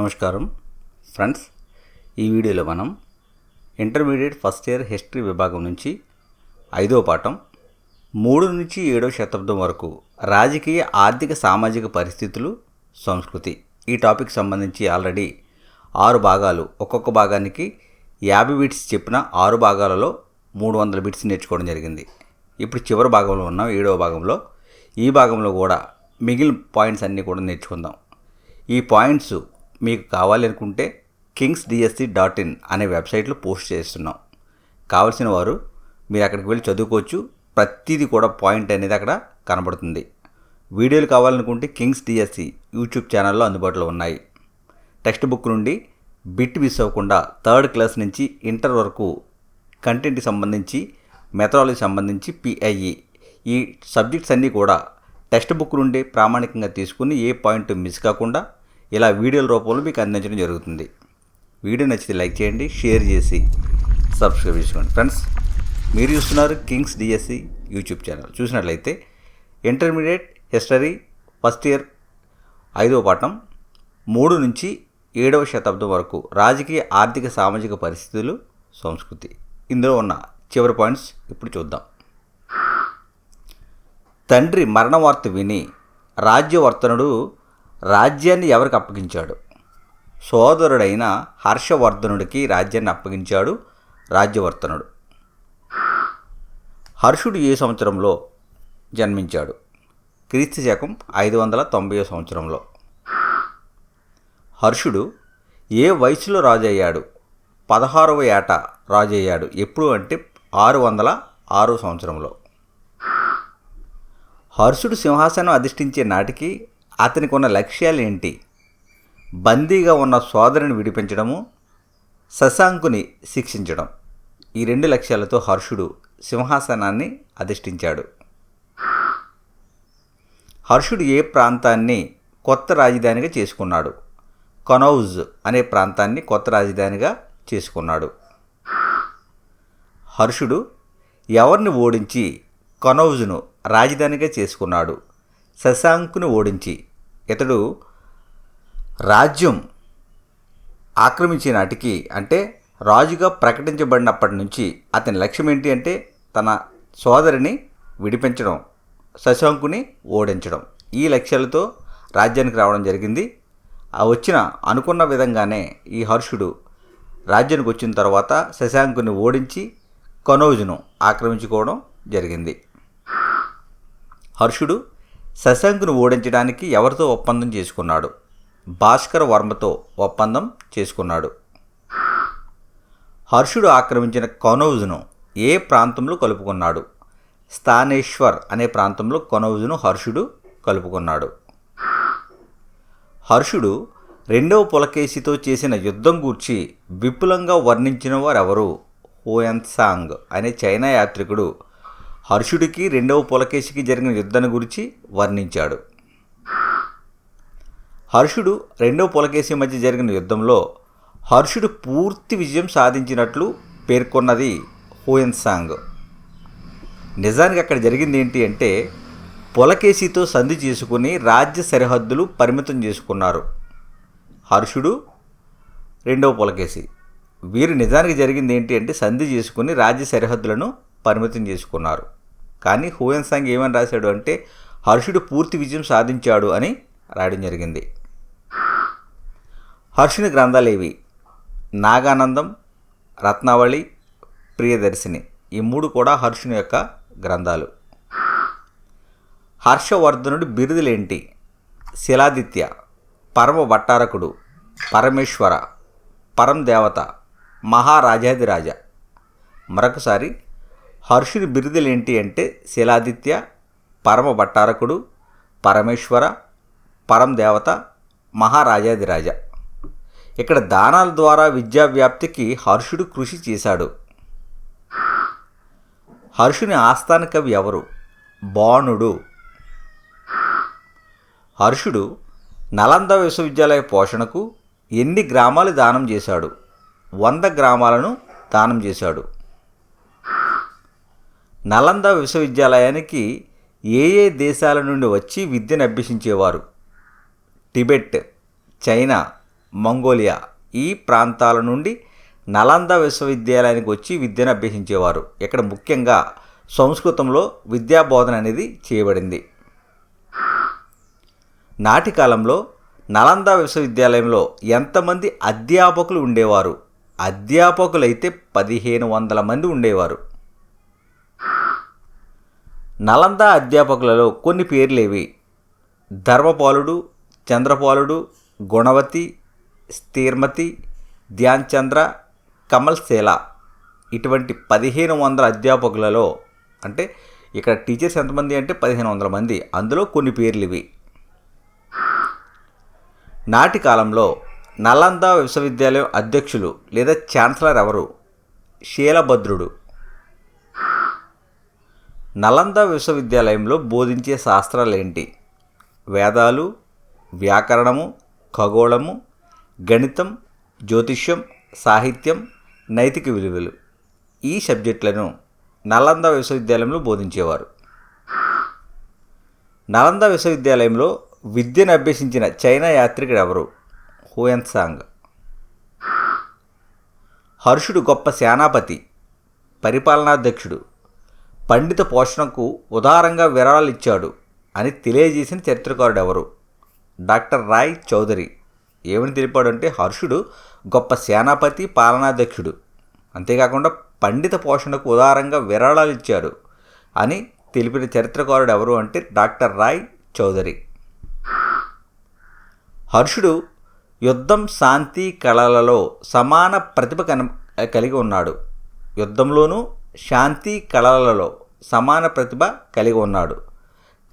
నమస్కారం. ఫ్రెండ్స్ ఈ వీడియోలో మనం ఇంటర్మీడియట్ ఫస్ట్ ఇయర్ హిస్టరీ విభాగం నుంచి ఐదవ పాఠం మూడు నుంచి ఏడవ శతాబ్దం వరకు రాజకీయ ఆర్థిక సామాజిక పరిస్థితులు సంస్కృతి ఈ టాపిక్ సంబంధించి ఆల్రెడీ ఆరు భాగాలు. ఒక్కొక్క భాగానికి యాభై బిట్స్ చెప్పిన ఆరు భాగాలలో మూడు వందల బిట్స్ నేర్చుకోవడం జరిగింది. ఇప్పుడు చివరి భాగంలో ఉన్నాం ఏడవ భాగంలో. ఈ భాగంలో కూడా మిగిలిన పాయింట్స్ అన్నీ కూడా నేర్చుకుందాం. ఈ పాయింట్స్ మీకు కావాలి అనుకుంటే కింగ్స్ డిఎస్సి డాట్ ఇన్ అనే వెబ్సైట్లో పోస్ట్ చేస్తున్నాం. కావలసిన వారు మీరు అక్కడికి వెళ్ళి చదువుకోవచ్చు. ప్రతిదీ కూడా పాయింట్ అనేది అక్కడ కనబడుతుంది. వీడియోలు కావాలనుకుంటే కింగ్స్ డిఎస్సి యూట్యూబ్ ఛానల్లో అందుబాటులో ఉన్నాయి. టెక్స్ట్ బుక్ నుండి బిట్ మిస్ అవ్వకుండా థర్డ్ క్లాస్ నుంచి ఇంటర్ వరకు కంటెంట్కి సంబంధించి మెథడాలజీ సంబంధించి పిఐఈ ఈ సబ్జెక్ట్స్ అన్నీ కూడా టెక్స్ట్ బుక్ నుండి ప్రామాణికంగా తీసుకుని ఏ పాయింట్ మిస్ కాకుండా ఇలా వీడియోల రూపంలో మీకు అందించడం జరుగుతుంది. వీడియో నచ్చితే లైక్ చేయండి షేర్ చేసి సబ్స్క్రైబ్ చేసుకోండి. ఫ్రెండ్స్ మీరు చూస్తున్నారు కింగ్స్ డిఎస్సి యూట్యూబ్ ఛానల్. చూసినట్లయితే ఇంటర్మీడియట్ హిస్టరీ ఫస్ట్ ఇయర్ ఐదవ పాఠం మూడు నుంచి ఏడవ శతాబ్దం వరకు రాజకీయ ఆర్థిక సామాజిక పరిస్థితులు సంస్కృతి. ఇందులో ఉన్న చివరి పాయింట్స్ ఇప్పుడు చూద్దాం. తండ్రి మరణ వార్త విని రాజ్యవర్తనుడు రాజ్యాన్ని ఎవరికి అప్పగించాడు? సోదరుడైన హర్షవర్ధనుడికి రాజ్యాన్ని అప్పగించాడు రాజ్యవర్ధనుడు. హర్షుడు ఏ సంవత్సరంలో జన్మించాడు? క్రీస్తు శకం ఐదు వందల తొంభై సంవత్సరంలో. హర్షుడు ఏ వయసులో రాజయ్యాడు? పదహారవ ఏట రాజయ్యాడు. ఎప్పుడు అంటే ఆరు వందల ఆరో సంవత్సరంలో. హర్షుడు సింహాసనం అధిష్ఠించే నాటికి అతనికి ఉన్న లక్ష్యాలు ఏంటి బందీగా ఉన్న సోదరుని విడిపించడము శశాంకుని శిక్షించడం. ఈ రెండు లక్ష్యాలతో హర్షుడు సింహాసనాన్ని అధిష్ఠించాడు. హర్షుడు ఏ ప్రాంతాన్ని కొత్త రాజధానిగా చేసుకున్నాడు? కనౌజ్ అనే ప్రాంతాన్ని కొత్త రాజధానిగా చేసుకున్నాడు. హర్షుడు ఎవరిని ఓడించి కనౌజ్ను రాజధానిగా చేసుకున్నాడు? శశాంకుని ఓడించి ఇతడు రాజ్యం ఆక్రమించే నాటికి అంటే రాజుగా ప్రకటించబడినప్పటి నుంచి అతని లక్ష్యం ఏంటి అంటే తన సోదరిని విడిపించడం శశాంకుని ఓడించడం. ఈ లక్ష్యాలతో రాజ్యానికి రావడం జరిగింది. ఆ వచ్చిన అనుకున్న విధంగానే ఈ హర్షుడు రాజ్యానికి వచ్చిన తర్వాత శశాంకుని ఓడించి కనోజును ఆక్రమించుకోవడం జరిగింది. హర్షుడు శశాంక్ను ఓడించడానికి ఎవరితో ఒప్పందం చేసుకున్నాడు? భాస్కర వర్మతో ఒప్పందం చేసుకున్నాడు. హర్షుడు ఆక్రమించిన కనౌజ్ను ఏ ప్రాంతంలో కలుపుకున్నాడు? స్థానేశ్వర్ అనే ప్రాంతంలో కనౌజ్ను హర్షుడు కలుపుకున్నాడు. హర్షుడు రెండవ పులకేశితో చేసిన యుద్ధం గూర్చి విపులంగా వర్ణించిన వారెవరు హోయన్సాంగ్ అనే చైనా యాత్రికుడు హర్షుడికి రెండవ పులకేశికి జరిగిన యుద్ధాన్ని గురించి వర్ణించాడు. హర్షుడు రెండవ పులకేశి మధ్య జరిగిన యుద్ధంలో హర్షుడు పూర్తి విజయం సాధించినట్లు పేర్కొన్నది హోయన్సాంగ్ నిజానికి అక్కడ జరిగింది ఏంటి అంటే పులకేశితో సంధి చేసుకుని రాజ్య సరిహద్దులు పరిమితం చేసుకున్నారు హర్షుడు రెండవ పులకేశి. వీరు నిజానికి జరిగింది ఏంటి అంటే సంధి చేసుకుని రాజ్య సరిహద్దులను పరిమితం చేసుకున్నారు. కానీ హూయన్ సాంగ్ ఏమని రాశాడు అంటే హర్షుడు పూర్తి విజయం సాధించాడు అని రాయడం జరిగింది. హర్షుని గ్రంథాలేవి నాగానందం రత్నావళి ప్రియదర్శిని ఈ మూడు కూడా హర్షుని యొక్క గ్రంథాలు. హర్షవర్ధనుడి బిరుదులేంటి? శిలాదిత్య పరమ భట్టారకుడు పరమేశ్వర పరం దేవత మహారాజాదిరాజ మరొకసారి హర్షుని బిరుదులేంటి అంటే శిలాదిత్య పరమ భట్టారకుడు పరమేశ్వర పరందేవత మహారాజాదిరాజ ఇక్కడ దానాల ద్వారా విద్యా వ్యాప్తికి హర్షుడు కృషి చేశాడు. హర్షుని ఆస్థాన కవి ఎవరు? బాణుడు. హర్షుడు నలంద విశ్వవిద్యాలయ పోషణకు ఎన్ని గ్రామాలు దానం చేశాడు? వంద గ్రామాలను దానం చేశాడు. నలంద విశ్వవిద్యాలయానికి ఏ ఏ దేశాల నుండి వచ్చి విద్యను అభ్యసించేవారు? టిబెట్ చైనా మంగోలియా ఈ ప్రాంతాల నుండి నలంద విశ్వవిద్యాలయానికి వచ్చి విద్యను అభ్యసించేవారు. ఇక్కడ ముఖ్యంగా సంస్కృతంలో విద్యా బోధన అనేది చేయబడింది. నాటి కాలంలో నలంద విశ్వవిద్యాలయంలో ఎంతమంది అధ్యాపకులు ఉండేవారు? అధ్యాపకులైతే పదిహేను వందల మంది ఉండేవారు. నలంద అధ్యాపకులలో కొన్ని పేర్లేవి. ధర్మపాలుడు చంద్రపాలుడు గుణవతి స్థీర్మతి ధ్యాన్ చంద్ర కమల్ సేల ఇటువంటి పదిహేను వందల అధ్యాపకులలో అంటే ఇక్కడ టీచర్స్ ఎంతమంది అంటే పదిహేను వందల మంది. అందులో కొన్ని పేర్లు ఇవి నాటి కాలంలో నలంద విశ్వవిద్యాలయం అధ్యక్షులు లేదా ఛాన్సలర్ ఎవరు? శీలభద్రుడు. నలంద విశ్వవిద్యాలయంలో బోధించే శాస్త్రాలు ఏంటి వేదాలు వ్యాకరణము ఖగోళము గణితం జ్యోతిష్యం సాహిత్యం నైతిక విలువలు. ఈ సబ్జెక్టులను నలంద విశ్వవిద్యాలయంలో బోధించేవారు. నలంద విశ్వవిద్యాలయంలో విద్యను అభ్యసించిన చైనా యాత్రికుడు ఎవరు? హుయన్సాంగ్. హర్షుడు గొప్ప సేనాపతి పరిపాలనాధ్యక్షుడు పండిత పోషణకు ఉదారంగా విరాళాలు ఇచ్చాడు అని తెలియజేసిన చరిత్రకారుడు ఎవరు డాక్టర్ రాయ్ చౌదరి. ఏమని తెలిపాడు అంటే హర్షుడు గొప్ప సేనాపతి పాలనాధ్యక్షుడు. అంతేకాకుండా పండిత పోషణకు ఉదారంగా విరాళాలు ఇచ్చాడు అని తెలిపిన చరిత్రకారుడు ఎవరు అంటే డాక్టర్ రాయ్ చౌదరి. హర్షుడు యుద్ధం శాంతి కళలలో సమాన ప్రతిభ కన కలిగి ఉన్నాడు. యుద్ధంలోనూ శాంతి కళలలో సమాన ప్రతిభ కలిగి ఉన్నాడు.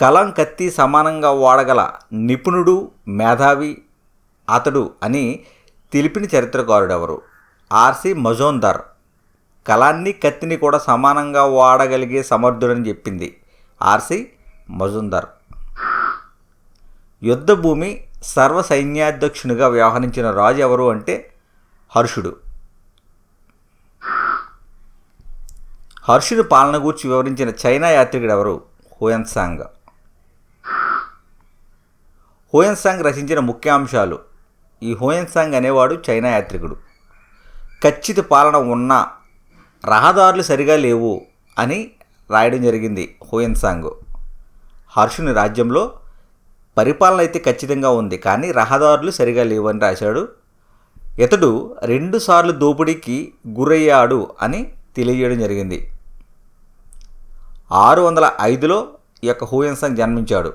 కలం కత్తి సమానంగా వాడగల నిపుణుడు మేధావి అతడు అని తెలిపిన చరిత్రకారుడు ఎవరు ఆర్సి మజోందర్. కలాన్ని కత్తిని కూడా సమానంగా వాడగలిగే సమర్థుడని చెప్పింది ఆర్సి మజుందర్. యుద్ధభూమి సర్వ సైన్యాధ్యక్షునిగా వ్యవహరించిన రాజు ఎవరు అంటే హర్షుడు. హర్షుని పాలన గూర్చి వివరించిన చైనా యాత్రికుడు ఎవరు? హోయన్సాంగ్ హోయన్సాంగ్ రచించిన ముఖ్యాంశాలు. ఈ హోయన్సాంగ్ అనేవాడు చైనా యాత్రికుడు. ఖచ్చిత పాలన ఉన్న రహదారులు సరిగా లేవు అని రాయడం జరిగింది హోయన్సాంగ్ హర్షుని రాజ్యంలో పరిపాలన అయితే ఖచ్చితంగా ఉంది కానీ రహదారులు సరిగా లేవని రాశాడు. ఇతడు రెండుసార్లు దోపిడీకి గురయ్యాడు అని తెలియజేయడం జరిగింది. ఆరు వందల ఐదులో ఈ యొక్క హూయన్సంగ్ జన్మించాడు.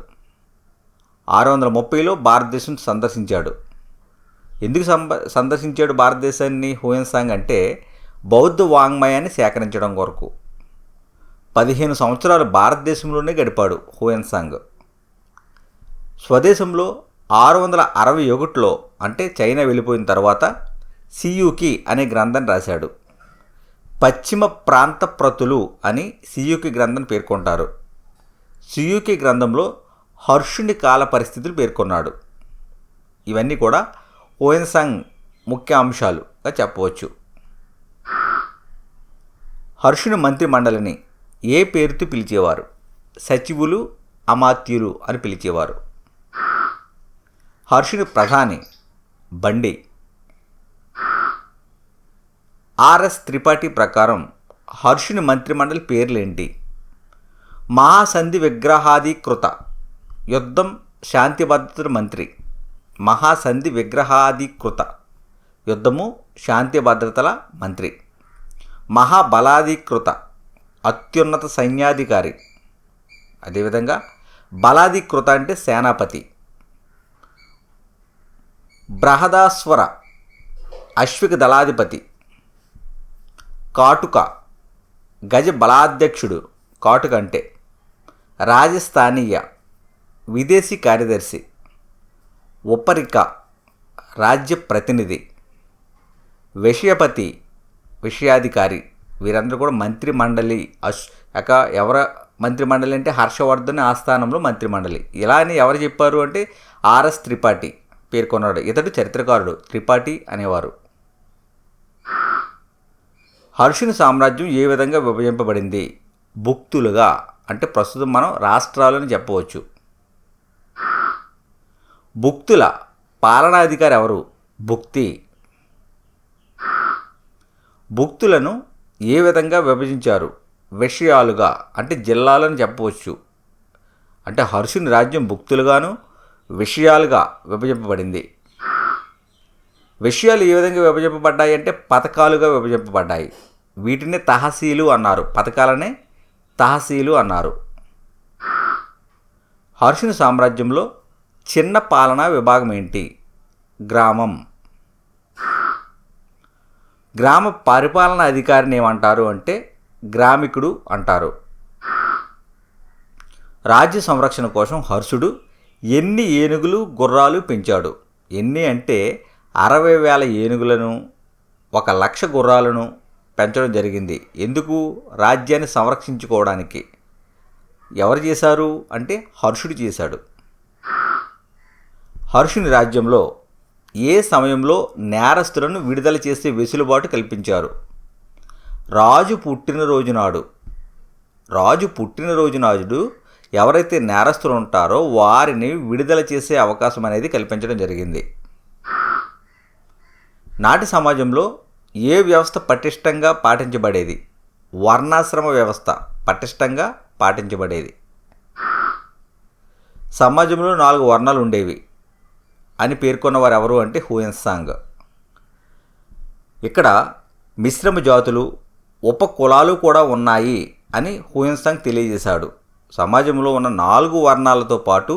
ఆరు వందల ముప్పైలో భారతదేశం సందర్శించాడు. ఎందుకు సంబ సందర్శించాడు భారతదేశాన్ని హూయన్సాంగ్ అంటే బౌద్ధ వాంగ్మయాన్ని సేకరించడం కొరకు. పదిహేను సంవత్సరాలు భారతదేశంలోనే గడిపాడు హూయన్సాంగ్ స్వదేశంలో ఆరు వందల అరవై ఒకటిలో అంటే చైనా వెళ్ళిపోయిన తర్వాత సియుకి అనే గ్రంథం రాశాడు. పశ్చిమ ప్రాంత ప్రతులు అని సియుకి గ్రంథం పేర్కొంటారు. సియుకి గ్రంథంలో హర్షుని కాల పరిస్థితులు పేర్కొన్నాడు. ఇవన్నీ కూడా ఓఎన్సాంగ్ ముఖ్య అంశాలుగా చెప్పవచ్చు. హర్షుని మంత్రి మండలిని ఏ పేరుతో పిలిచేవారు? సచివులు అమాత్యులు అని పిలిచేవారు. హర్షుని ప్రధాని బండి ఆర్ఎస్ త్రిపాఠి ప్రకారం హర్షుని మంత్రిమండలి పేర్లేంటి? మహాసంధి విగ్రహాధికృత యుద్ధం శాంతి భద్రతల మంత్రి. మహాసంధి విగ్రహాధికృత యుద్ధము శాంతి భద్రతల మంత్రి. మహాబలాధికృత అత్యున్నత సైన్యాధికారి. అదేవిధంగా బలాధికృత అంటే సేనాపతి. బృహదాస్వర అశ్విక దళాధిపతి కాటుక. గజ బలాధ్యక్షుడు కాటుక అంటే రాజస్థానీయ విదేశీ కార్యదర్శి ఉపరిక రాజ్య ప్రతినిధి విషయపతి విషయాధికారి. వీరందరూ కూడా మంత్రిమండలి అశ్ యొక్క ఎవర మంత్రిమండలి అంటే హర్షవర్ధన్ ఆస్థానంలో మంత్రిమండలి. ఇలా అని ఎవరు చెప్పారు అంటే ఆర్ఎస్ త్రిపాఠి పేర్కొన్నాడు. ఇతడు చరిత్రకారుడు. త్రిపాఠి అనేవారు. హర్షుని సామ్రాజ్యం ఏ విధంగా విభజింపబడింది? భుక్తులుగా అంటే ప్రస్తుతం మనం రాష్ట్రాలని చెప్పవచ్చు. భుక్తుల పాలనాధికారి ఎవరు? భుక్తి. భుక్తులను ఏ విధంగా విభజించారు? విషయాలుగా అంటే జిల్లాలను చెప్పవచ్చు. అంటే హర్షుని రాజ్యం భుక్తులుగాను విషయాలుగా విభజింపబడింది. విషయాలు ఏ విధంగా విభజింపబడ్డాయి అంటే పథకాలుగా విభజింపబడ్డాయి. వీటిని తహసీలు అన్నారు. పథకాలనే తహసీలు అన్నారు. హర్షుని సామ్రాజ్యంలో చిన్న పాలనా విభాగం ఏంటి? గ్రామం. గ్రామ పరిపాలన అధికారిని ఏమంటారు అంటే గ్రామికుడు అంటారు. రాజ్య సంరక్షణ కోసం హర్షుడు ఎన్ని ఏనుగులు గుర్రాలు పెంచాడు? ఎన్ని అంటే అరవై వేల ఏనుగులను ఒక లక్ష గుర్రాలను పెంచడం జరిగింది. ఎందుకు? రాజ్యాన్ని సంరక్షించుకోవడానికి. ఎవరు చేశారు? అంటే హర్షుడు చేశాడు. హర్షుని రాజ్యంలో ఏ సమయంలో నేరస్తులను విడుదల చేసే వెసులుబాటు కల్పించారు? రాజు పుట్టినరోజు నాడు. రాజు పుట్టినరోజు నాడు ఎవరైతే నేరస్తులు ఉంటారో వారిని విడుదల చేసే అవకాశం అనేది కల్పించడం జరిగింది. నాటి సమాజంలో ఏ వ్యవస్థ పటిష్టంగా పాటించబడేది? వర్ణాశ్రమ వ్యవస్థ పటిష్టంగా పాటించబడేది. సమాజంలో నాలుగు వర్ణాలు ఉండేవి అని పేర్కొన్నవారు ఎవరు అంటే హూయన్సాంగ్ ఇక్కడ మిశ్రమ జాతులు ఉప కులాలు కూడా ఉన్నాయి అని హూయన్సాంగ్ తెలియజేశాడు. సమాజంలో ఉన్న నాలుగు వర్ణాలతో పాటు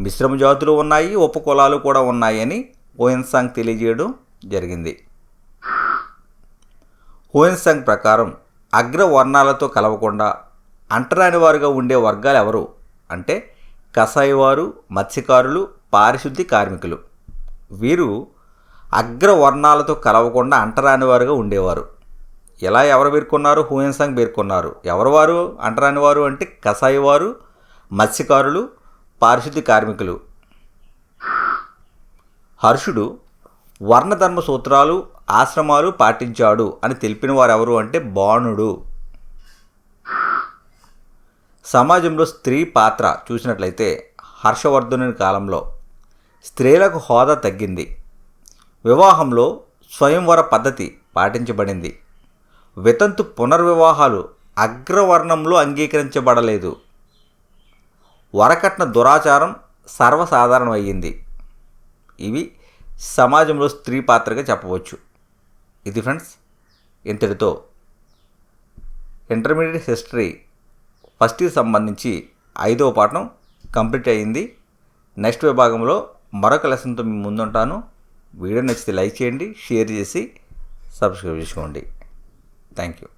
మిశ్రమ జాతులు ఉన్నాయి ఉప కులాలు కూడా ఉన్నాయి అని హూయన్సాంగ్ తెలియజేయడం జరిగింది. హోయన్సంగ్ ప్రకారం అగ్రవర్ణాలతో కలవకుండా అంటరాని వారుగా ఉండే వర్గాలు ఎవరు అంటే కసాయివారు మత్స్యకారులు పారిశుద్ధి కార్మికులు. వీరు అగ్రవర్ణాలతో కలవకుండా అంటరాని వారుగా ఉండేవారు. ఎలా ఎవరు పేర్కొన్నారు? హూయన్సంగ్ పేర్కొన్నారు. ఎవరు వారు అంటరాని వారు అంటే కసాయివారు మత్స్యకారులు పారిశుద్ధి కార్మికులు. హర్షుడు వర్ణధర్మ సూత్రాలు ఆశ్రమాలు పాటించాడు అని తెలిపిన వారు ఎవరు అంటే బాణుడు. సమాజంలో స్త్రీ పాత్ర చూసినట్లయితే హర్షవర్ధనుని కాలంలో స్త్రీలకు హోదా తగ్గింది. వివాహంలో స్వయంవర పద్ధతి పాటించబడింది. వితంతు పునర్వివాహాలు అగ్రవర్ణంలో అంగీకరించబడలేదు. వరకట్న దురాచారం సర్వసాధారణమయ్యింది. ఇవి సమాజంలో స్త్రీ పాత్రగా చెప్పవచ్చు. ఇది ఫ్రెండ్స్ ఇంతటితో ఇంటర్మీడియట్ హిస్టరీ ఫస్ట్కి సంబంధించి ఐదవ పాఠం కంప్లీట్ అయ్యింది నెక్స్ట్ విభాగంలో మరొక లెసన్తో మీ ముందుంటాను. వీడియో నచ్చితే లైక్ చేయండి షేర్ చేసి సబ్స్క్రైబ్ చేసుకోండి. Thank you.